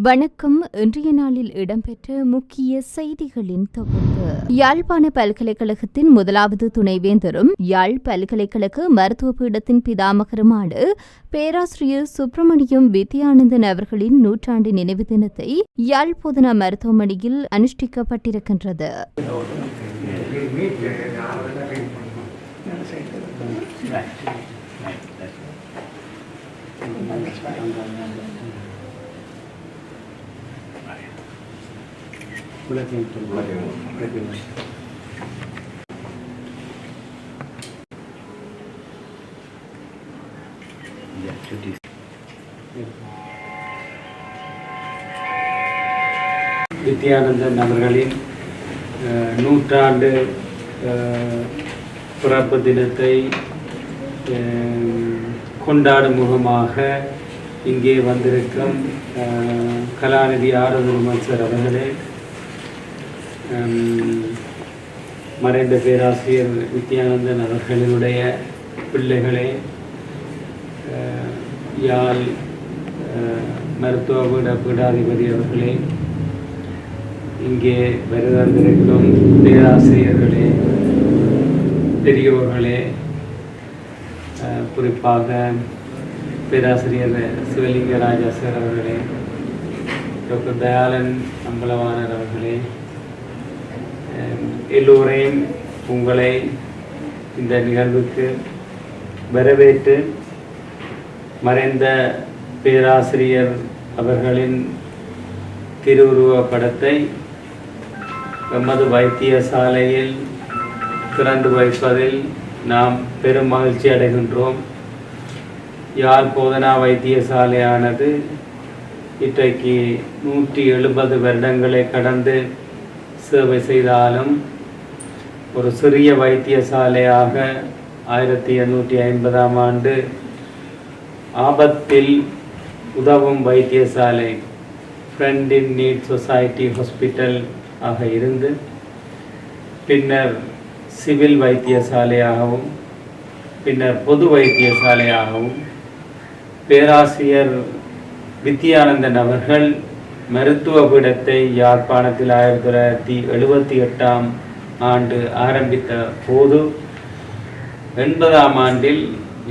வணக்கம் இன்றைய நாளில் இடம்பெற்ற முக்கிய செய்திகளின் தொகுப்பு யாழ்ப்பாண பல்கலைக்கழகத்தின் முதலாவது துணைவேந்தரும் யாழ் பல்கலைக்கழக மருத்துவ பீடத்தின் பிதாமகருமான பேராசிரியர் சுப்பிரமணியம் வித்யானந்தன் அவர்களின் நூற்றாண்டு நினைவு தினத்தை யாழ் போதனா மருத்துவமனையில் அனுஷ்டிக்கப்பட்டிருக்கின்றது நித்யானந்தன் அவர்களின் நூற்றாண்டு பிறப்பு தினத்தை அஹ், கொண்டாடும் முகமாக இங்கே வந்திருக்கும் கலாநிதி ஆரோக்கியமன் சார் அவர்களே மறைந்த பேராசிரியர் வித்யானந்தன் அவர்களினுடைய பிள்ளைகளே யாழ் மருத்துவ பீட பீடாதிபதி அவர்களே இங்கே வருவந்திருக்கும் பேராசிரியர்களே பெரியோர்களே குறிப்பாக பேராசிரியர் சிவலிங்கராஜா சார் அவர்களே டாக்டர் தயாளன் அம்பலவாணர் அவர்களே எல்லோரையும் உங்களை இந்த நிகழ்வுக்கு வரவேற்று மறைந்த பேராசிரியர் அவர்களின் திருவுருவ படத்தை எமது வைத்தியசாலையில் திறந்து வைப்பதில் நாம் பெரும் மகிழ்ச்சி அடைகின்றோம். யாழ் போதனா வைத்தியசாலையானது இன்றைக்கு நூற்றி எழுபது வருடங்களை கடந்து சேவை செய்தாலும் ஒரு சிறிய வைத்தியசாலையாக ஆயிரத்தி எண்ணூற்றி ஐம்பதாம் ஆண்டு ஆபத்தில் உதவும் வைத்தியசாலை friend in need society hospital ஆக இருந்து பின்னர் சிவில் வைத்தியசாலையாகவும் பின்னர் பொது வைத்தியசாலையாகவும் பேராசிரியர் வித்யானந்தன் அவர்கள் மருத்துவ பீடத்தை யாழ்ப்பாணத்தில் ஆயிரத்தி தொள்ளாயிரத்தி எழுபத்தி எட்டாம் ஆண்டு ஆரம்பித்த போது எண்பதாம் ஆண்டில்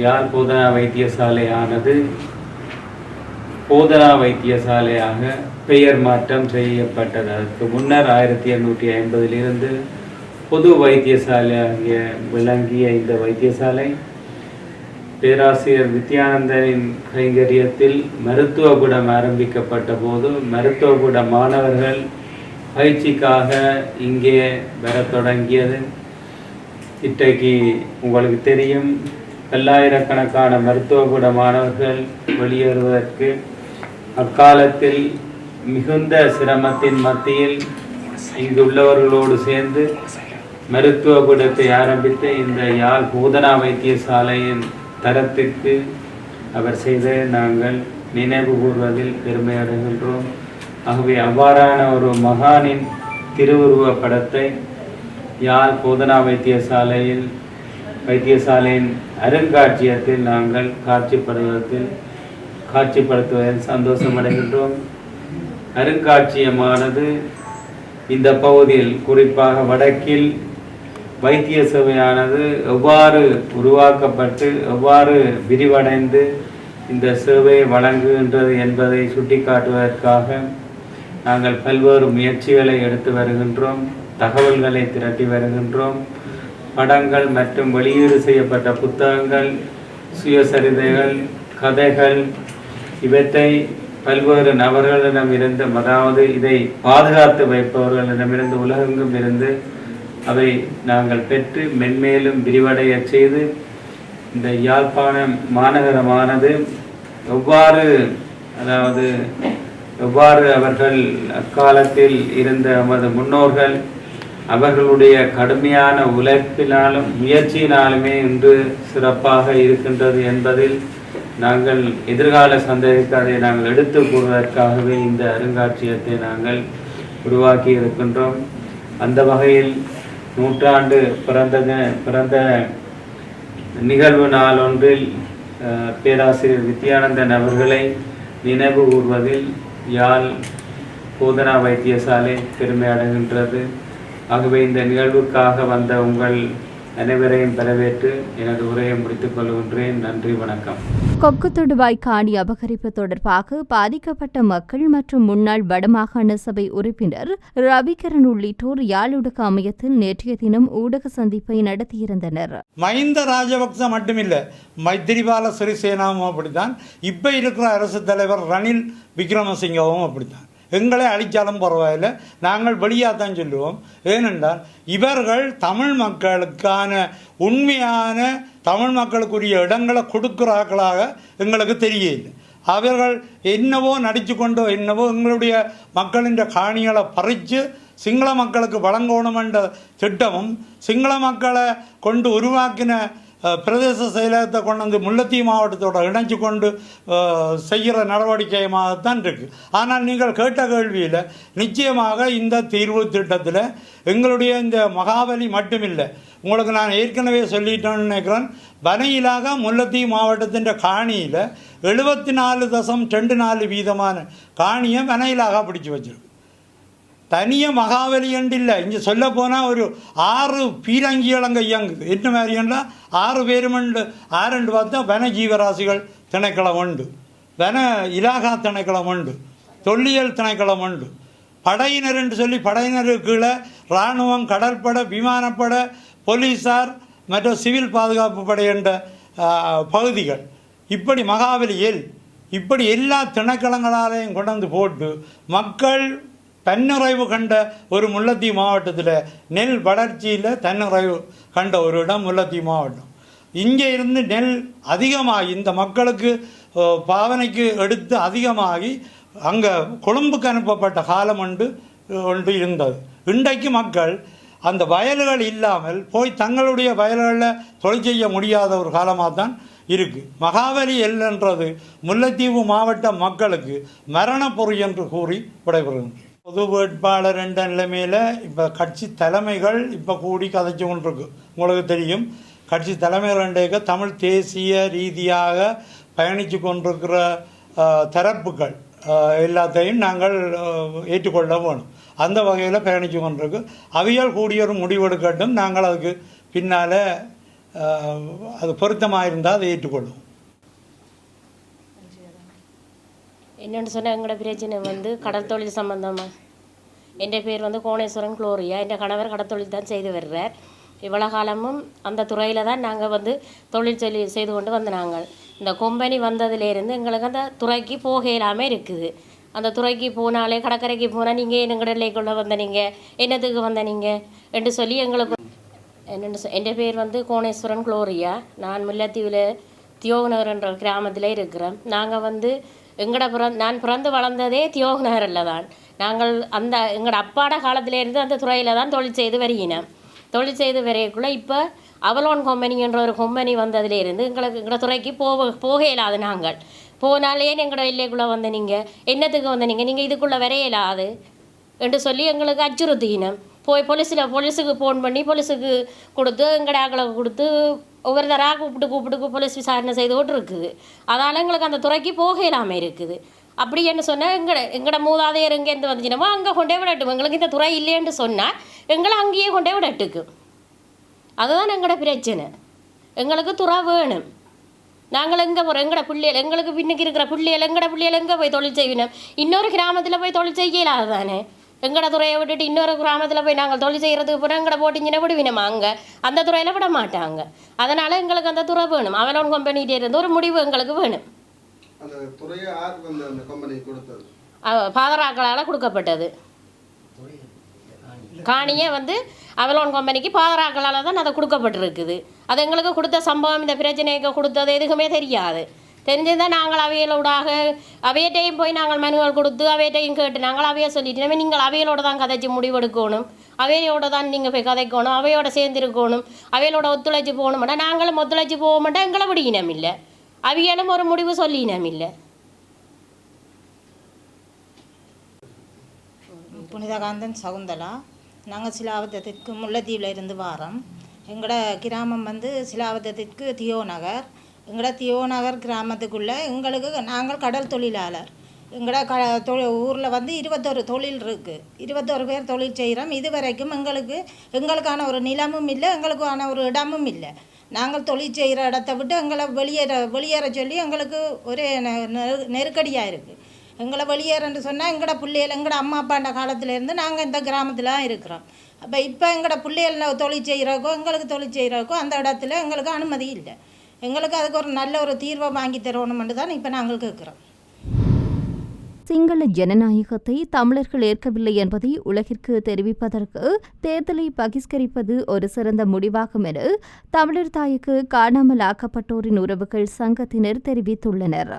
யாழ் போதனா வைத்தியசாலையானது போதனா வைத்தியசாலையாக பெயர் மாற்றம் செய்யப்பட்டது. அதற்கு முன்னர் ஆயிரத்தி எண்ணூற்றி ஐம்பதிலிருந்து பொது வைத்தியசாலையாகிய விளங்கிய இந்த வைத்தியசாலை. பேராசிரியர் வித்யானந்தனின் கைங்கரியத்தில் மருத்துவ கூடம் ஆரம்பிக்கப்பட்ட போது மருத்துவபுட மாணவர்கள் பயிற்சிக்காக இங்கே வரத் தொடங்கியது. இன்றைக்கு உங்களுக்கு தெரியும் பல்லாயிரக்கணக்கான மருத்துவபுட மாணவர்கள் வெளியேறுவதற்கு அக்காலத்தில் மிகுந்த சிரமத்தின் மத்தியில் இங்குள்ளவர்களோடு சேர்ந்து மருத்துவ கூடத்தை ஆரம்பித்து இந்த யாழ் பூதனா வைத்தியசாலையின் தரத்திற்கு அவர் செய்த நாங்கள் நினைவு கூறுவதில் பெருமையடைகின்றோம். ஆகவே அவ்வாறான ஒரு மகானின் திருவுருவ படத்தை யாழ் போதனா வைத்தியசாலையில் வைத்தியசாலையின் அருங்காட்சியகத்தில் நாங்கள் காட்சிப்படுவதில் காட்சிப்படுத்துவதில் சந்தோஷமடைகின்றோம். அருங்காட்சியமானது அருங்காட்சியகமானது இந்த பகுதியில் குறிப்பாக வடக்கில் வைத்திய சேவையானது எவ்வாறு உருவாக்கப்பட்டு எவ்வாறு விரிவடைந்து இந்த சேவையை வழங்குகின்றது என்பதை சுட்டிக்காட்டுவதற்காக நாங்கள் பல்வேறு முயற்சிகளை எடுத்து வருகின்றோம் தகவல்களை திரட்டி வருகின்றோம். படங்கள் மற்றும் வெளியீடு செய்யப்பட்ட புத்தகங்கள் சுயசரிதைகள் கதைகள் இவற்றை பல்வேறு நபர்களிடமிருந்து அதாவது இதை பாதுகாத்து வைப்பவர்களிடமிருந்து உலகெங்கும் இருந்து அவை நாங்கள் பெற்று மென்மேலும் விரிவடைய செய்து இந்த யாழ்ப்பாணம் மாநகரமானது எவ்வாறு அதாவது எவ்வாறு அவர்கள் அக்காலத்தில் இருந்த நமது முன்னோர்கள் அவர்களுடைய கடுமையான உழைப்பினாலும் முயற்சியினாலுமே இன்று சிறப்பாக இருக்கின்றது என்பதில் நாங்கள் எதிர்கால சந்ததிக்கு அதை நாங்கள் எடுத்து கூறுவதற்காகவே இந்த அருங்காட்சியகத்தை நாங்கள் உருவாக்கி இருக்கின்றோம். அந்த வகையில் நூற்றாண்டு பிறந்த பிறந்த நிகழ்வு நாள் ஒன்றில் அஹ், பேராசிரியர் வித்யானந்தன் அவர்களை நினைவு கூர்வதில் யாழ் போதனா வைத்தியசாலை பெருமை அடைகின்றது. ஆகவே இந்த நிகழ்வுக்காக வந்த உங்கள் அனைவரையும் வரவேற்று எனது உரையை முடித்துக் கொள்கின்றேன். நன்றி வணக்கம். கொக்கு தொடுவாய் காணி அபகரிப்பு தொடர்பாக பாதிக்கப்பட்ட மக்கள் மற்றும் முன்னாள் வடமாகாண சபை உறுப்பினர் ரவிகரன் உள்ளிட்டோர் யாழுடுக அமையத்தில் நேற்றைய தினம் ஊடக சந்திப்பை நடத்தியிருந்தனர். மஹிந்த ராஜபக்ச மட்டுமில்லை மைத்திரிபால சிறிசேனாவும் அப்படித்தான். இப்போ இருக்கிற அரசு தலைவர் ரணில் விக்ரமசிங்கவும் அப்படித்தான். எங்களை அழித்தாலும் பரவாயில்லை. நாங்கள் வெளியாக தான் சொல்லுவோம். ஏனென்றால் இவர்கள் தமிழ் மக்களுக்கான உண்மையான தமிழ் மக்களுக்குரிய இடங்களை கொடுக்குறாக்களாக எங்களுக்கு தெரியவில்லை. அவர்கள் என்னவோ நடித்து கொண்டோ என்னவோ எங்களுடைய மக்களின் காணிகளை பறித்து சிங்கள மக்களுக்கு வழங்கணும் என்ற திட்டமும் சிங்கள மக்களை கொண்டு உருவாக்கின பிரதேச செயலகத்தை கொண்டு வந்து முல்லத்தீ மாவட்டத்தோட இணைஞ்சு கொண்டு செய்கிற நடவடிக்கையுமாகத்தான் இருக்குது ஆனால் நீங்கள் கேட்ட கேள்வியில் நிச்சயமாக இந்த தீர்வு திட்டத்தில் எங்களுடைய இந்த மகாபலி மட்டுமில்லை. உங்களுக்கு நான் ஏற்கனவே சொல்லிட்டேன்னு நினைக்கிறேன். வனையிலாக முல்லத்தீ மாவட்டத்தின் காணியில் எழுபத்தி நாலு தசம் ரெண்டு நாலு வீதமான காணியை வனையிலாக பிடிச்சி வச்சிருக்கு. தனியாக மகாபலி இல்லை இங்கே சொல்ல போனால் ஒரு ஆறு பீரங்கிகள் அங்கே இயங்குது. என்ன மாதிரின்னா ஆறு பேருமண்டு ஆறுண்டு பார்த்தா வன ஜீவராசிகள் திணைக்களம் உண்டு. வன இலாகா திணைக்களம் உண்டு. தொல்லியல் திணைக்களம் உண்டு. படையினர் என்று சொல்லி படையினருக்கு கீழே இராணுவம் கடற்படை விமானப்படை போலீஸார் மற்றும் சிவில் பாதுகாப்பு படை என்ற பகுதிகள். இப்படி மகாவலியில் இப்படி எல்லா திணைக்களங்களாலையும் கொண்டு வந்து போட்டு மக்கள் தன்னிறைவு கண்ட ஒரு முல்லைத்தீவு மாவட்டத்தில் நெல் வளர்ச்சியில் தன்னிறைவு கண்ட ஒரு இடம் முல்லைத்தீவு மாவட்டம். இங்கே இருந்து நெல் அதிகமாகி இந்த மக்களுக்கு பாவனைக்கு எடுத்து அதிகமாகி அங்கே கொழும்புக்கு அனுப்பப்பட்ட காலம் ஒன்று ஒன்று இருந்தது. இன்றைக்கு மக்கள் அந்த வயல்கள் இல்லாமல் போய் தங்களுடைய வயல்களில் தொழில் செய்ய முடியாத ஒரு காலமாக தான் இருக்குது மகாபலி எல்ன்றது முல்லைத்தீவு மாவட்ட மக்களுக்கு மரணப்பொறி என்று கூறி விடைபெறுகின்றனர் பொது வேட்பாளர் என்ற நிலைமையில் இப்போ கட்சி தலைமைகள் இப்போ கூடி கதைச்சு கொண்டிருக்கு. உங்களுக்கு தெரியும். கட்சி தலைமைகள் என்றைக்க தமிழ் தேசிய ரீதியாக பயணித்து கொண்டிருக்கிற தரப்புகள் எல்லாத்தையும் நாங்கள் ஏற்றுக்கொள்ள வேணும். அந்த வகையில் பயணித்து கொண்டிருக்கு. அவியல் கூடிய ஒரு முடிவெடுக்கட்டும் நாங்கள் அதுக்கு பின்னால் அது பொருத்தமாக இருந்தால் அதை ஏற்றுக்கொள்வோம். என்னென்னு சொன்னால் எங்களோட பிரச்சனை வந்து கடல் தொழில் என் பேர் வந்து கோணேஸ்வரன் குளோரியா. என் கணவர் கடல் தொழில் தான் செய்து வர்றார். இவ்வளோ காலமும் அந்த துறையில் தான் நாங்கள் வந்து தொழில் சொல்லி செய்து கொண்டு வந்து நாங்கள் இந்த கொம்பனி வந்ததுலேருந்து எங்களுக்கு அந்த துறைக்கு போக இல்லாமல் இருக்குது. அந்த துறைக்கு போனாலே கடற்கரைக்கு போனால் நீங்கள் எங்களோட எல்லைக்குள்ளே வந்த நீங்கள் என்னத்துக்கு வந்த நீங்கள் என்று சொல்லி எங்களுக்கு என்னென்னு சொ என் பேர் வந்து கோணேஸ்வரன் குளோரியா. நான் முல்லைத்தீவில் தியோகநகர் என்ற கிராமத்தில் இருக்கிறேன். நாங்கள் வந்து எங்கட பிறந் நான் பிறந்து வளர்ந்ததே தியோகநகரில் தான். நாங்கள் அந்த எங்களோட அப்பாட காலத்திலேருந்து அந்த துறையில் தான் தொழில் செய்து வருகினேன் தொழில் செய்து வரையக்குள்ளே இப்போ அவலோன் கம்பெனின்ற என்ற ஒரு கம்பெனி வந்ததுலேருந்து எங்களுக்கு எங்களோட துறைக்கு போக போக இயலாது நாங்கள். போனாலே எங்களோட எல்லைக்குள்ளே வந்த நீங்கள் என்னத்துக்கு வந்த நீங்கள் நீங்கள் இதுக்குள்ளே வரையலாது என்று சொல்லி எங்களுக்கு அச்சுறுத்தினோம் போய் போலீஸில் போலீஸுக்கு ஃபோன் பண்ணி போலீஸுக்கு கொடுத்து எங்கட ஆக்களை கொடுத்து ஒவ்வொரு தராக கூப்பிட்டு கூப்பிட்டு போலீஸ் விசாரணை செய்து கொண்டு இருக்குது அதனால் எங்களுக்கு அந்த துறைக்கு போக இல்லாமல் இருக்குது. அப்படி என்ன சொன்னால் எங்கட எங்கட மூதாதையர் எங்கேருந்து வந்துச்சுனமோ அங்கே கொண்டே விடட்டும். எங்களுக்கு இந்த துறை இல்லைன்னு சொன்னால் எங்களை அங்கேயே கொண்டே விடட்டுக்கு. அதுதான் எங்களோட பிரச்சனை. எங்களுக்கு துறை வேணும். நாங்கள் எங்கே போகிறோம் எங்கட பிள்ளைகள் எங்களுக்கு பின்னுக்கு இருக்கிற பிள்ளைகள் எங்கட பிள்ளைகள் எங்கே போய் தொழில் செய்யணும்? இன்னொரு கிராமத்தில் போய் தொழில் செய்யலாது தானே எங்கட துறையை விட்டுட்டு இன்னொரு கிராமத்தில் போய் நாங்கள் தொழில் செய்கிறதுக்கு போனால் எங்கட போட்டிங்கன்னா விடுவினோம் அங்கே? அந்த துறையில் விட மாட்டாங்க. அதனால் எங்களுக்கு அந்த துறை வேணும். அவலோன் கம்பெனிகிட்டே இருந்து ஒரு முடிவு எங்களுக்கு வேணும். பாதராக்களால் கொடுக்கப்பட்டது. காணியே வந்து அவலோன் கம்பெனிக்கு பாதராக்களால் தான் அதை கொடுக்கப்பட்டிருக்குது. அது எங்களுக்கு கொடுத்த சம்பவம் இந்த பிரச்சனைக்கு கொடுத்தது எதுக்குமே தெரியாது. தெரிஞ்சதுதான் நாங்கள் அவையலோடாக அவையட்டையும் போய் நாங்கள் மனுவல் கொடுத்து அவையட்டையும் கேட்டு நாங்கள் அவையை சொல்லிட்டு நீங்கள் அவையலோட தான் கதைச்சு முடிவெடுக்கணும். அவையோட தான் நீங்கள் போய் கதைக்கணும் அவையோட சேர்ந்துருக்கணும் அவையோட ஒத்துழைச்சி போகணுமாட்டா நாங்களும் ஒத்துழைச்சி போக மாட்டோம் எங்களை பிடிக்கணும் இல்லை. அவியலும் ஒரு முடிவு சொல்லினம் இல்லை. புனிதகாந்தன் சகுந்தலா நாங்கள் சிலாவதத்திற்கு முல்லைத்தீவில் இருந்து வாரோம். எங்களோட கிராமம் வந்து சிலாவத்தத்திற்கு தியோ நகர். எங்களோட தியோநகர் கிராமத்துக்குள்ளே எங்களுக்கு நாங்கள் கடல் தொழிலாளர். எங்களோட க தொ ஊரில் வந்து இருபத்தொரு தொழில் இருக்குது இருபத்தொரு பேர் தொழில் செய்கிறோம் இது வரைக்கும் எங்களுக்கு எங்களுக்கான ஒரு நிலமும் இல்லை எங்களுக்கான ஒரு இடமும் இல்லை. நாங்கள் தொழில் செய்கிற இடத்த விட்டு எங்களை வெளியேற வெளியேற சொல்லி எங்களுக்கு ஒரே நெ- நெரு- நெருக்கடியாக இருக்குது எங்களை வெளியேறன்னு சொன்னால் எங்களோட பிள்ளைகள் எங்களோட அம்மா அப்பாண்ட காலத்துலேருந்து நாங்கள் இந்த கிராமத்தில் தான் இருக்கிறோம். அப்போ இப்போ எங்களோட பிள்ளைகள் தொழில் செய்கிறக்கோ எங்களுக்கு தொழில் செய்கிறக்கோ அந்த இடத்துல எங்களுக்கு அனுமதி இல்லை. எங்களுக்கு அதுக்கு ஒரு நல்ல ஒரு தீர்வை வாங்கி தரணுமென்று தான் இப்போ நாங்கள் கேட்குறோம் சிங்கள ஜனநாயகத்தை தமிழர்கள் ஏற்கவில்லை என்பதை உலகிற்கு தெரிவிப்பதற்கு தேர்தலை பகிஷ்கரிப்பது ஒரு சிறந்த முடிவாகும் என தமிழர் தாய்க்கு காணாமல் ஆக்கப்பட்டோரின் உறவுகள் சங்கத்தினர் தெரிவித்துள்ளனர்.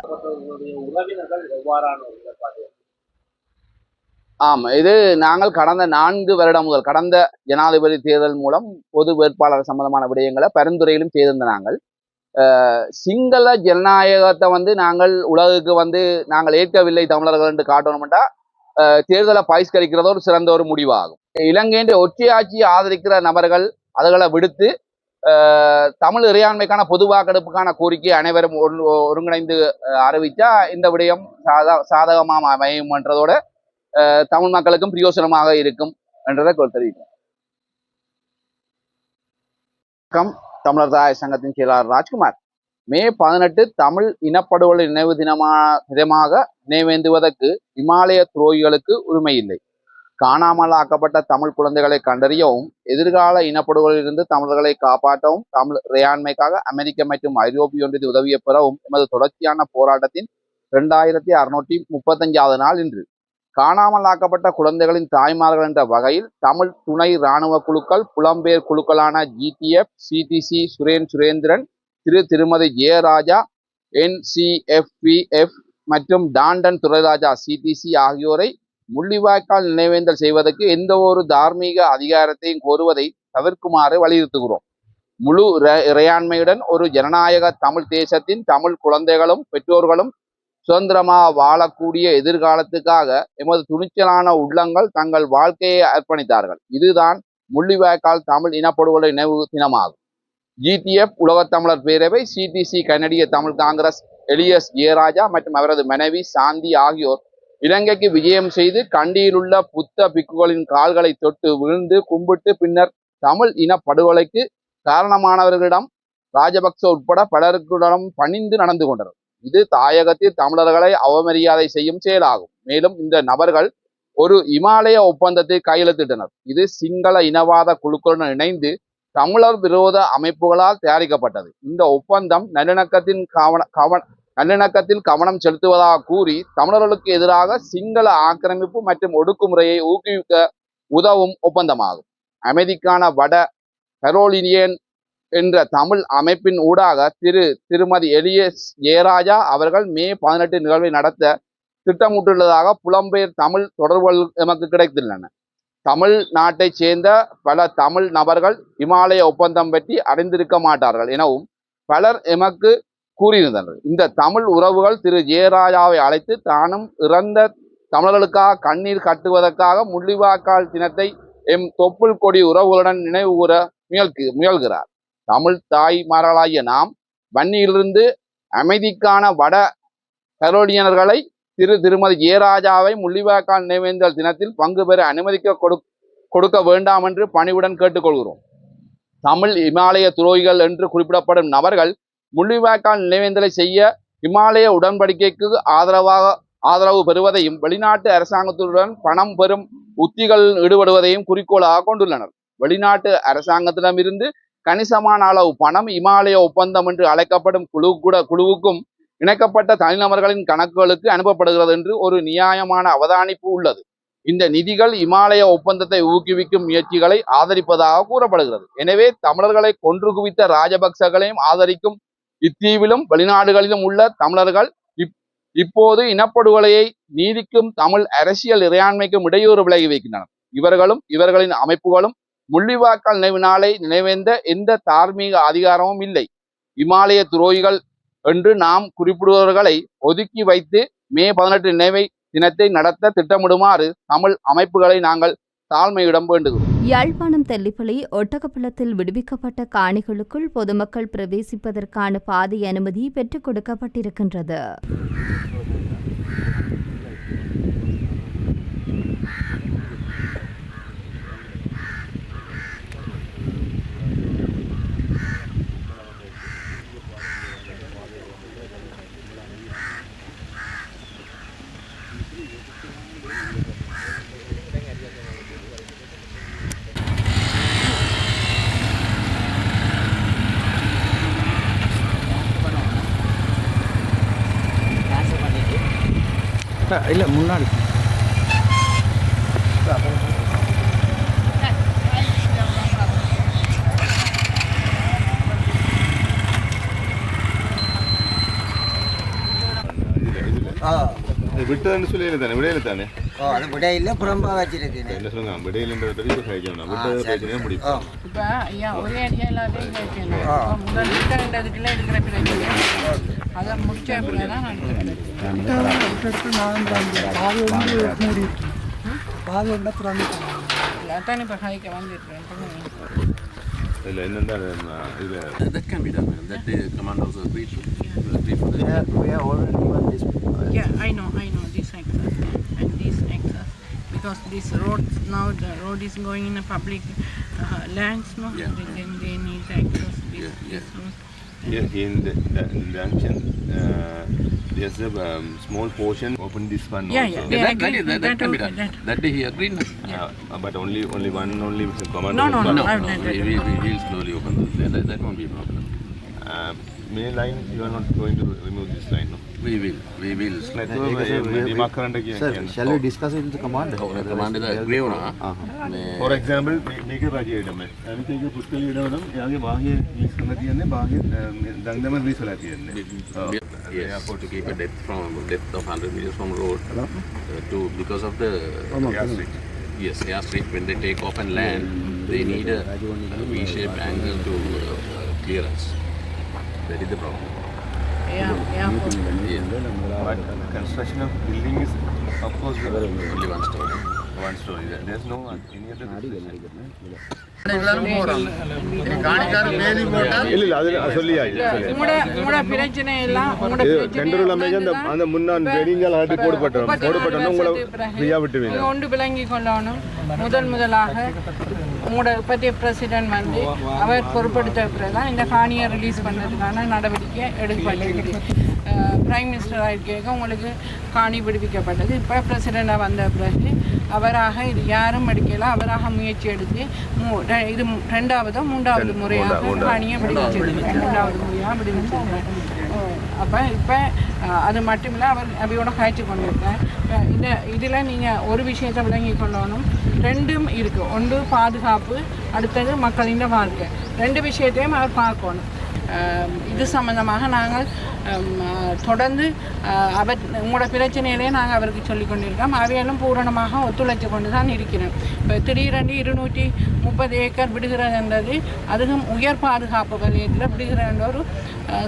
ஆம் இது நாங்கள் கடந்த நான்கு வருடம் முதல் கடந்த ஜனாதிபதி தேர்தல் மூலம் பொது வேட்பாளர் சம்பந்தமான விடயங்களை பரிந்துரையிலும் செய்திருந்த நாங்கள். சிங்கள ஜனநாயகத்தை வந்து நாங்கள் உலகுக்கு வந்து நாங்கள் ஏற்கவில்லை தமிழர்கள் என்று காட்டணும்ட்டா அஹ், தேர்தலை பகிஷ்கரிக்கிறது ஒரு சிறந்த ஒரு முடிவாகும். இலங்கையின் ஒற்றையாட்சியை ஆதரிக்கிற நபர்கள் அதுகளை விடுத்து தமிழ் இறையாண்மைக்கான பொது வாக்கெடுப்புக்கான கோரிக்கை அனைவரும் ஒரு- ஒருங்கிணைந்து அறிவித்தா இந்த விடயம் சாதா சாதகமாக அமையும்ன்றதோட அஹ் தமிழ் மக்களுக்கும் பிரயோசனமாக இருக்கும் என்றதை தெரிவிக்கும் தமிழர் தாய் சங்கத்தின் செயலாளர் ராஜ்குமார். மே பதினெட்டு தமிழ் இனப்படுகொலை நினைவு தினமா தினமாக நினைவேந்துவதற்கு இமாலய துரோகிகளுக்கு உரிமை இல்லை காணாமல் ஆக்கப்பட்ட தமிழ் குழந்தைகளை கண்டறியவும் எதிர்கால இனப்படுகொலையிலிருந்து தமிழர்களை காப்பாற்றவும் தமிழ் இறையாண்மைக்காக அமெரிக்க மற்றும் ஐரோப்பிய ஒன்றிய உதவியை பெறவும் எமது தொடர்ச்சியான போராட்டத்தின் இரண்டாயிரத்தி அறுநூற்றி முப்பத்தஞ்சாவது நாள் இன்று. காணாமல் ஆக்கப்பட்ட குழந்தைகளின் தாய்மார்கள் என்ற வகையில் தமிழ் துணை இராணுவ குழுக்கள் புலம்பெயர் குழுக்களான ஜிடிஎஃப் சிடிசி சுரேன் சுரேந்திரன் திரு திருமதி ஜெயராஜா என்சிஎஃப்பிஎஃப் மற்றும் டாண்டன் துரைராஜா சிடிசி ஆகியோரை முள்ளிவாய்க்கால் நினைவேந்தல் செய்வதற்கு எந்த ஒரு தார்மீக அதிகாரத்தையும் கோருவதை தவிர்க்குமாறு வலியுறுத்துகிறோம். முழு இறையாண்மையுடன் ஒரு ஜனநாயக தமிழ் தேசத்தின் தமிழ் குழந்தைகளும் பெற்றோர்களும் சுதந்திரமாக வாழக்கூடிய எதிர்காலத்துக்காக எமது துணிச்சலான உள்ளங்கள் தங்கள் வாழ்க்கையை அர்ப்பணித்தார்கள். இதுதான் முள்ளிவாய்க்கால் தமிழ் இனப்படுகொலை நினைவு தினமாகும். ஜிடிஎஃப் உலகத் தமிழர் பேரவை சிடிசி கனடிய தமிழ் காங்கிரஸ் எலியஸ் ஜெயராஜா மற்றும் அவரது மனைவி சாந்தி ஆகியோர் இலங்கைக்கு விஜயம் செய்து கண்டியிலுள்ள புத்த பிக்குகளின் கால்களை தொட்டு விழுந்து கும்பிட்டு பின்னர் தமிழ் இன படுகொலைக்கு காரணமானவர்களிடம் ராஜபக்ச உட்பட பலருக்குடனும் பணிந்து நடந்து கொண்டனர். இது தாயகத்தில் தமிழர்களை அவமரியாதை செய்யும் செயலாகும். மேலும் இந்த நபர்கள் ஒரு இமாலய ஒப்பந்தத்தை கையெழுத்திட்டனர். இது சிங்கள இனவாத குழுக்களுடன் இணைந்து தமிழர் விரோத அமைப்புகளால் தயாரிக்கப்பட்டது. இந்த ஒப்பந்தம் நல்லிணக்கத்தின் கவன கவன நல்லிணக்கத்தில் கவனம் செலுத்துவதாக கூறி தமிழர்களுக்கு எதிராக சிங்கள ஆக்கிரமிப்பு மற்றும் ஒடுக்குமுறையை ஊக்குவிக்க உதவும் ஒப்பந்தமாகும். அமைதிக்கான வட கரோலினியன் என்ற தமிழ் அமைப்பின் ஊடாக திரு திருமதி எலியஸ் ஜெயராஜா அவர்கள் மே பதினெட்டு நிகழ்வை நடத்த திட்டமிட்டுள்ளதாக புலம்பெயர் தமிழ் தொடர்புகள் எமக்கு கிடைத்துள்ளன. தமிழ் நாட்டைச் சேர்ந்த பல தமிழ் நபர்கள் இமாலய ஒப்பந்தம் பற்றி அறிந்திருக்க மாட்டார்கள் எனவும் பலர் எமக்கு கூறியிருந்தனர். இந்த தமிழ் உறவுகள் திரு ஜெயராஜாவை அழைத்து தானும் இறந்த தமிழர்களுக்காக கண்ணீர் கட்டுவதற்காக முள்ளிவாய்க்கால் தினத்தை எம் தொப்புள் கொடி உறவுகளுடன் நினைவுகூர முயல்கு முயல்கிறார். தமிழ் தாய்மார்களாகிய நாம் வன்னியிலிருந்து அமைதிக்கான வட கரோலியனர்களை திரு திருமதி ஜெயராஜாவை முள்ளிவாய்க்கால் நினைவேந்தல் தினத்தில் பங்கு பெற அனுமதிக்க கொடு கொடுக்க வேண்டாம் என்று பணிவுடன் கேட்டுக்கொள்கிறோம். தமிழ் இமாலய துரோகிகள் என்று குறிப்பிடப்படும் நபர்கள் முள்ளிவாய்க்கால் நினைவேந்தலை செய்ய இமாலய உடன்படிக்கைக்கு ஆதரவாக ஆதரவு பெறுவதையும் வெளிநாட்டு அரசாங்கத்துடன் பணம் பெறும் உத்திகள் ஈடுபடுவதையும் குறிக்கோளாக கொண்டுள்ளனர். வெளிநாட்டு அரசாங்கத்திடமிருந்து கணிசமான அளவு பணம் இமாலய ஒப்பந்தம் என்று அழைக்கப்படும் குழு கூட குழுவுக்கும் இணைக்கப்பட்ட தனிநபர்களின் கணக்குகளுக்கு அனுப்பப்படுகிறது என்று ஒரு நியாயமான அவதானிப்பு உள்ளது. இந்த நிதிகள் இமாலய ஒப்பந்தத்தை ஊக்குவிக்கும் முயற்சிகளை ஆதரிப்பதாக கூறப்படுகிறது. எனவே தமிழர்களை கொன்று குவித்த ராஜபக்சகளையும் ஆதரிக்கும் இத்தீவிலும் வெளிநாடுகளிலும் உள்ள தமிழர்கள் இப் இப்போது இனப்படுகொலையை நீதிக்கும் தமிழ் அரசியல் இறையாண்மைக்கும் இடையூறு விலகி இவர்களும் இவர்களின் அமைப்புகளும் முள்ளிவாய்க்கால் நினைவு நாளை நினைவேந்த எந்த தார்மீக அதிகாரமும் இல்லை. இமாலய துரோகிகள் என்று நாம் குறிப்பிடுபவர்களை ஒதுக்கி வைத்து மே பதினெட்டு நினைவை தினத்தை நடத்த திட்டமிடுமாறு தமிழ் அமைப்புகளை நாங்கள் தாழ்மையிடம் வேண்டுகிறோம். யாழ்ப்பாணம் தெல்லிப்பளை ஒட்டகப்பள்ளத்தில் விடுவிக்கப்பட்ட காணிகளுக்குள் பொதுமக்கள் பிரவேசிப்பதற்கான பாதை அனுமதி பெற்றுக் கொடுக்கப்பட்டிருக்கின்றது. இல்லை முன்னாடி. ஆ. விட்டதுன்னு சொல்லி தானே விடையில தானே? அது விடையில் புறம்பா வச்சிருக்கேன் என்ன சொல்லுங்க விடையிலன்றதை இப்போ கழிக்கணும் விட்டது பிரச்சனையே முடியும் இப்போ ஐயா ஒரே அடியா எல்லாத்தையும் கேட்கணும் இப்போ முதல் வீட்டதுக்குள்ள இருக்கிற பிரச்சனை அதை முடிச்ச அப்படின்னா நான் அதான் இப்போ ஹைக்க வந்துருக்கேன் இதில் என்னென்ன இதில் That can be done. That the commander also agreed to. Agreed for that. Yeah, I know, I know this access and this access because this road now the road is going in a public uh, lands, no? Yeah. Then they need access this, Yeah, yeah. this road. Here in the, the the junction, uh, there's a um, small portion open this one Yeah, also. yeah, Yeah, that, that, agree. is- that, that can be done. that- That day he agreed. no? Uh, but only only one only with the commander. No, no, will no, come. I've No, we, that. we, we'll slowly open this. That, that, that won't be a problem. Uh, main line, you are not going to remove this line, no? We will. We will. Like, uh, Dimak current again. again. Shall we discuss it with the commander? Oh, the commander agree or not? For example, මේක රජය ඉඩම. අනිත් එක පුස්තල ඉඩවනම් එයාගේ බාහිර lease කරලා තියන්නේ බාහිර දංගම ලීස් වෙලා තියන්නේ. Yes, to keep a depth from depth of 100 meters from road uh, to because of the airstreet. yes airstreet when they take off and land they need a, a V-shaped angle to uh, clearance. That is the problem. Construction of building is of course only one story. one story. There's no any other போடப்பட்டோம் உங்களை விட்டுவீங்க நீங்க ஒன்று விளங்கி கொள்ளணும் முதல் முதலாக உங்களோட இப்பத்திய president வந்து அவர் பொறுப்படுத்த பிறகு தான் இந்த காணியை ரிலீஸ் பண்ணுறதுக்கான நடவடிக்கை எடுக்கப்பட்டது பிரைம் மினிஸ்டர் ஆயிருக்க உங்களுக்கு காணி விடுவிக்கப்பட்டது. இப்போ பிரசிடெண்டாக வந்த பிறகு அவராக இது யாரும் எடுக்கல. அவராக முயற்சி எடுத்து இது ரெண்டாவதோ மூன்றாவது முறையாக காணியை விடுவிச்சிருக்கிறார் ரெண்டாவது முறையாக விடுவிச்சிருக்கிறார் அப்போ இப்போ அது மட்டும் இல்லை அவர் அவையோட காய்ச்சி கொண்டிருக்கார் இப்ப இந்த இதில் நீங்கள் ஒரு விஷயத்தை விளங்கி கொள்ளணும். ரெண்டும் இருக்குது ஒன்று பாதுகாப்பு அடுத்தது மக்களின் வாழ்க்கை. ரெண்டு விஷயத்தையும் அவர் பார்க்கணும். இது சம்மந்தமாக நாங்கள் தொடர்ந்து அவர் உங்களோட பிரச்சனையிலே நாங்கள் அவருக்கு சொல்லி கொண்டிருக்கோம் அவையெல்லாம் பூரணமாக ஒத்துழைச்சு கொண்டு தான் இருக்கிறோம். இப்போ திடீரென்று இருநூற்றி முப்பது ஏக்கர் விடுகிறதுன்றது அதுவும் உயர் பாதுகாப்பு வலயத்தில் விடுகிறன்ற ஒரு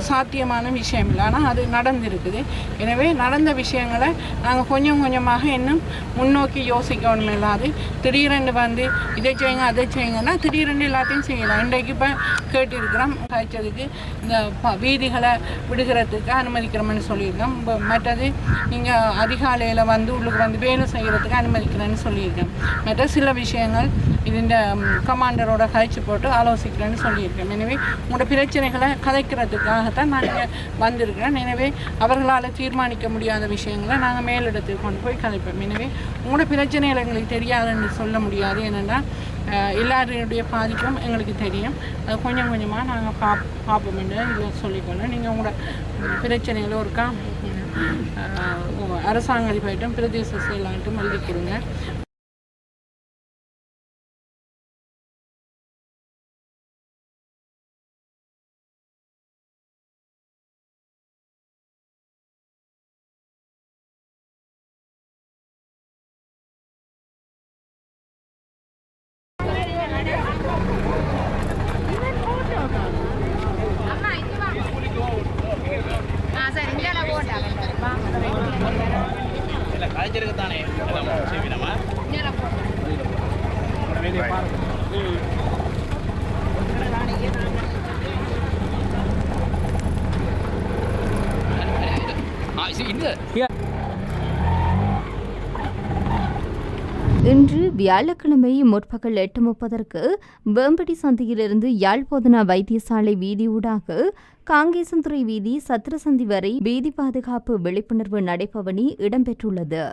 சாத்தியமான விஷயம் இல்லை. ஆனால் அது நடந்திருக்குது. எனவே நடந்த விஷயங்களை நாங்கள் கொஞ்சம் கொஞ்சமாக இன்னும் முன்னோக்கி யோசிக்கணும் இல்லாது திடீரென்று வந்து இதை செய்யுங்க அதை செய்யுங்கன்னா திடீரென்று எல்லாத்தையும் செய்யலாம். இன்றைக்கு இப்போ கேட்டிருக்கிறோம் காய்ச்சதுக்கு இந்த ப- வீதிகளை செய்கிறதுக்கு அனுமதிக்கிறோம்னு சொல்லியிருக்கோம் மற்றது நீங்கள் அதிகாலையில் வந்து உள்ளுக்கு வந்து வேலை செய்கிறதுக்கு அனுமதிக்கிறேன்னு சொல்லியிருக்கேன். மற்ற சில விஷயங்கள் இந்த கமாண்டரோட கழிச்சு போட்டு ஆலோசிக்கிறேன்னு சொல்லியிருக்கேன். எனவே உங்களோட பிரச்சனைகளை கதைக்கிறதுக்காகத்தான் நாங்கள் வந்திருக்கிறேன். எனவே அவர்களால் தீர்மானிக்க முடியாத விஷயங்களை நாங்கள் மேலிடத்துக்கு கொண்டு போய் கதைப்போம். எனவே உங்களோட பிரச்சனைகள் எங்களுக்கு தெரியாதுன்னு சொல்ல முடியாது. என்னென்னா எல்லாருடைய பாதிப்பும் எங்களுக்கு தெரியும். அது கொஞ்சம் கொஞ்சமாக நாங்கள் பாப் பார்ப்போம் என்று இதில் சொல்லிக்கொள்ளோம் நீங்கள் உங்களோட பிரச்சனைகளை ஒருக்கா அரசாங்க அதிபர்கிட்டும் பிரதேச செயலாகட்டும் எழுதி கொடுங்க. இன்று வியாழக்கிழமை முற்பகல் எட்டு முப்பதற்கு வேம்படி சந்தியிலிருந்து யாழ்போதனா வைத்தியசாலை வீதியூடாக காங்கேசந்துறை வீதி சத்திரசந்தி வரை வீதி பாதுகாப்பு விழிப்புணர்வு நடைபவனி இடம்பெற்றுள்ளது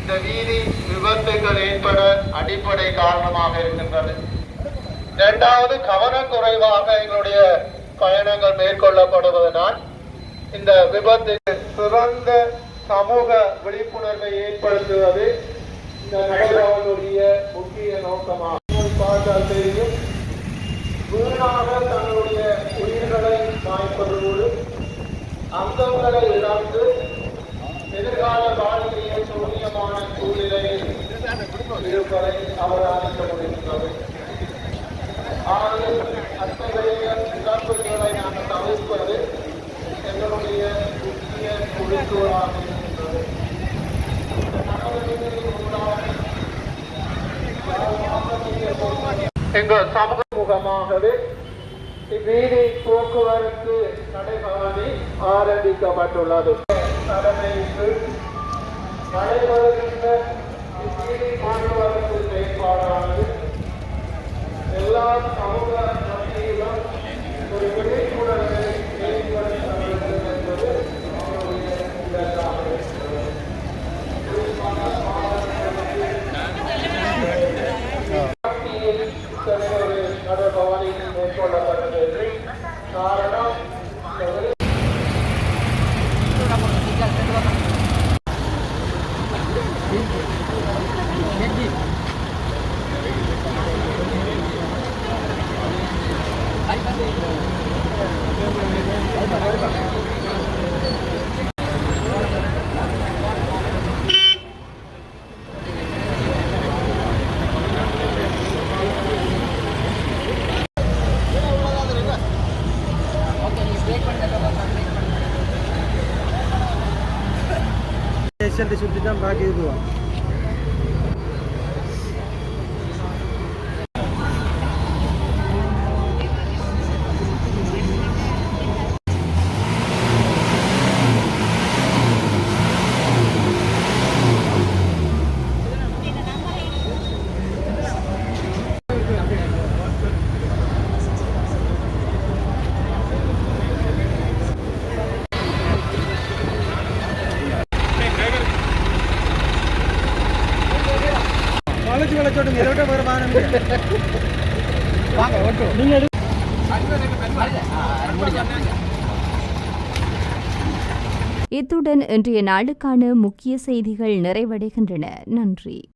இந்த வீதி விபத்துகள் ஏற்பட அடிப்படை காரணமாக இருக்கின்றது. இரண்டாவது கவனக்குறைவாக எங்களுடைய பயணங்கள் மேற்கொள்ளப்படுவதனால் இந்த விபத்து சிறந்த சமூக விழிப்புணர்வை ஏற்படுத்துவது இந்த நடைபெறக்கூடிய முக்கிய நோக்கமாகும். பார்த்தால் தெரியும். வீணாக தங்களுடைய உயிர்களை மாய்ப்பதோடு அங்கங்களை இழந்து எதிர்கால வாழ்க்கையை சூரியமான சூழ்நிலையில் இருப்பதை அவதானிக்க முடிகின்றது ஆனால் அத்தகைய இழப்புகளை தவிர்ப்பது எங்களுடைய முக்கிய குறிக்கோளாக இருக்கின்றது எங்கள் இவ்வீதி போக்குவரத்து நடைபவனி ஆரம்பிக்கப்பட்டுள்ளது. தலைமைக்கு நடைபெறுகின்ற இவ்வீதி போக்குவரத்து செயல்பாடானது எல்லா சமூக மத்தியிலும் ஒரு விழிப்புணர்வை ஏற்படுத்த வேண்டும் என்பது அவருடைய இலக்காக இருக்கிறது. குறிப்பாக மேற்கொள்ளப்பட்டது காரணம் சுற்றி தான் பாக்கி இருக்குவோம் வாங்க ஓட்டு நீங்கள் இத்துடன் இன்றைய நாளுக்கான முக்கிய செய்திகள் நிறைவடைகின்றன. நன்றி.